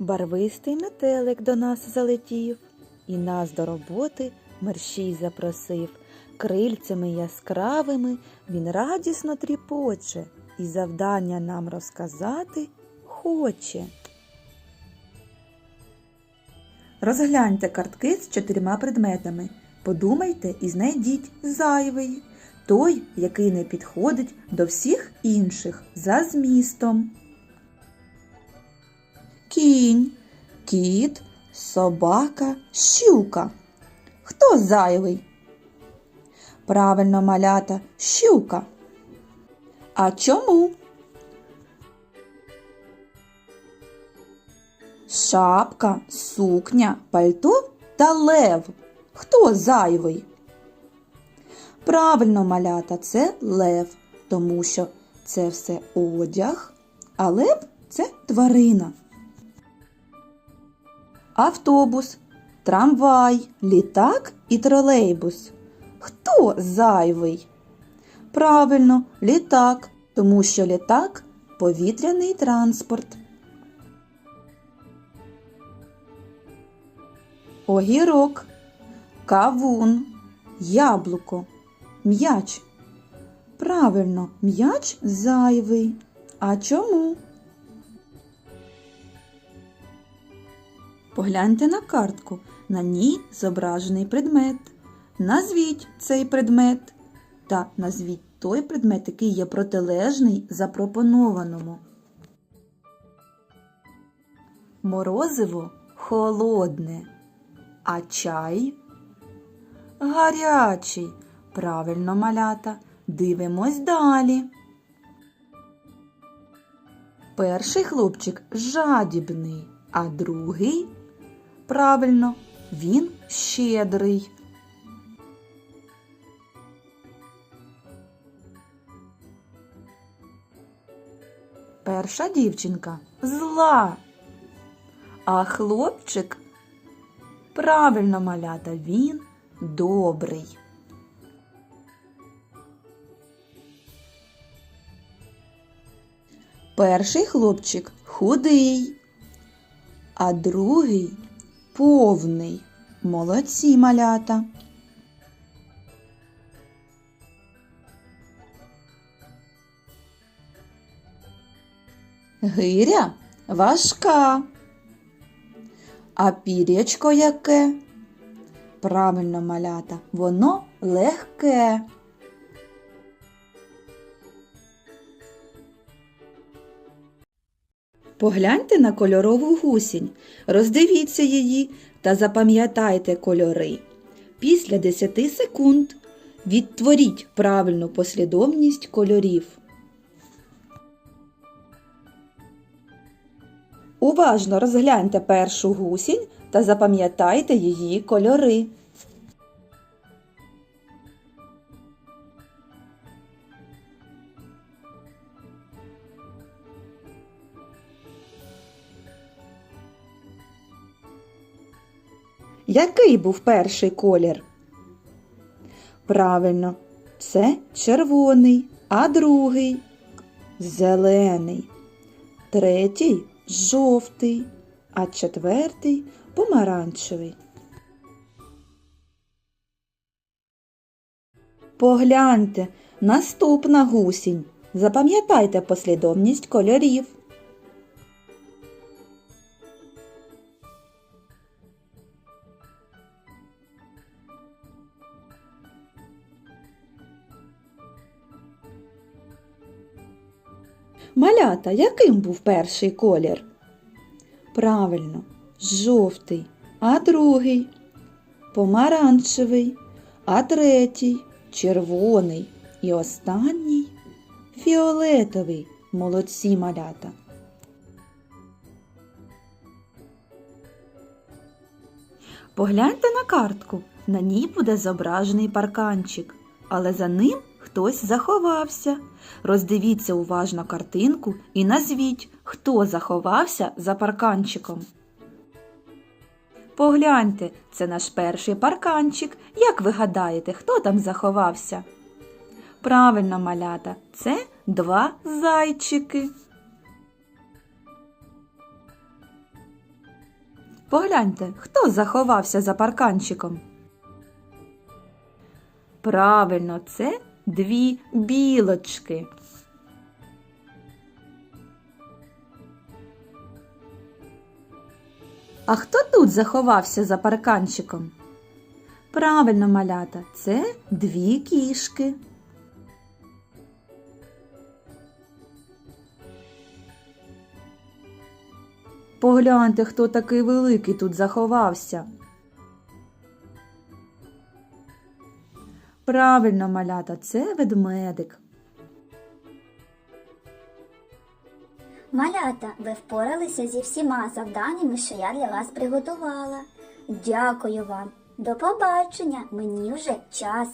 Барвистий метелик до нас залетів, і нас до роботи мерщій запросив. Крильцями яскравими він радісно тріпоче і завдання нам розказати хоче. Розгляньте картки з чотирма предметами. Подумайте і знайдіть зайвий, той, який не підходить до всіх інших за змістом. Кінь, кіт, собака, щука. Хто зайвий? Правильно, малята, щука. А чому? Шапка, сукня, пальто та лев. Хто зайвий? Правильно, малята, це лев, тому що це все одяг, а лев це тварина. Автобус, трамвай, літак і тролейбус. Хто зайвий? Правильно, літак, тому що літак повітряний транспорт. Огірок, кавун, яблуко, м'яч. Правильно, м'яч зайвий. А чому? Погляньте на картку. На ній зображений предмет. Назвіть цей предмет та назвіть той предмет, який є протилежний запропонованому. Морозиво холодне, а чай гарячий. Правильно, малята. Дивимось далі. Перший хлопчик жадібний, а другий правильно, він щедрий. Перша дівчинка зла, а хлопчик правильно малята, він добрий. Перший хлопчик худий, а другий повний. Молодці малята. Гиря важка. А пірячко яке? Правильно малята, воно легке. Погляньте на кольорову гусінь, роздивіться її та запам'ятайте кольори. Після 10 секунд відтворіть правильну послідовність кольорів. Уважно розгляньте першу гусінь та запам'ятайте її кольори. Який був перший колір? Правильно, це червоний, а другий зелений, третій жовтий, а четвертий помаранчевий. Погляньте, наступна гусінь. Запам'ятайте послідовність кольорів. Малята, яким був перший колір? Правильно, жовтий, а другий помаранчевий, а третій червоний і останній фіолетовий. Молодці малята. Погляньте на картку. На ній буде зображений парканчик, але за ним хтось заховався. Роздивіться уважно картинку і назвіть, хто заховався за парканчиком. Погляньте, це наш перший парканчик. Як ви гадаєте, хто там заховався? Правильно, малята, це два зайчики. Погляньте, хто заховався за парканчиком. Правильно, це дві білочки. А хто тут заховався за парканчиком? Правильно, малята, це дві кішки. Погляньте, хто такий великий тут заховався. Правильно, малята, це ведмедик. Малята, ви впоралися зі всіма завданнями, що я для вас приготувала. Дякую вам. До побачення. Мені вже час.